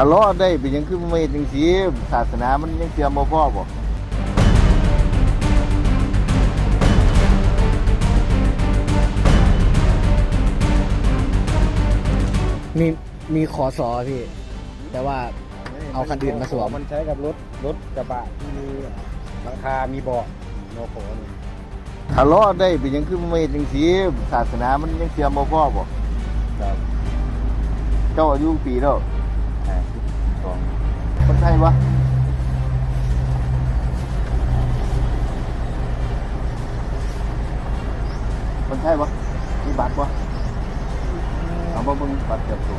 ทะเลาะได้เป็นหยังคือไม่จังซี่ศาสนามันยังเตรียมบ่พอบ่มีมีขอสอพี่ แต่ว่า เอาคันอื่นมาสวม มันใช้กับรถรถกระบะที่มีหลังคา มีเบาะโนโขนี่ทะเลาะได้เป็นหยังคือไม่จังซี่ศาสนามันยังเตรียมบ่พอบ่ครับเจ้าอายุปีแล้วแปด สองคนไทยวะคนไทยวะมีบัตรวะเอาบ่เบิ่งบัตรเจ็บตัว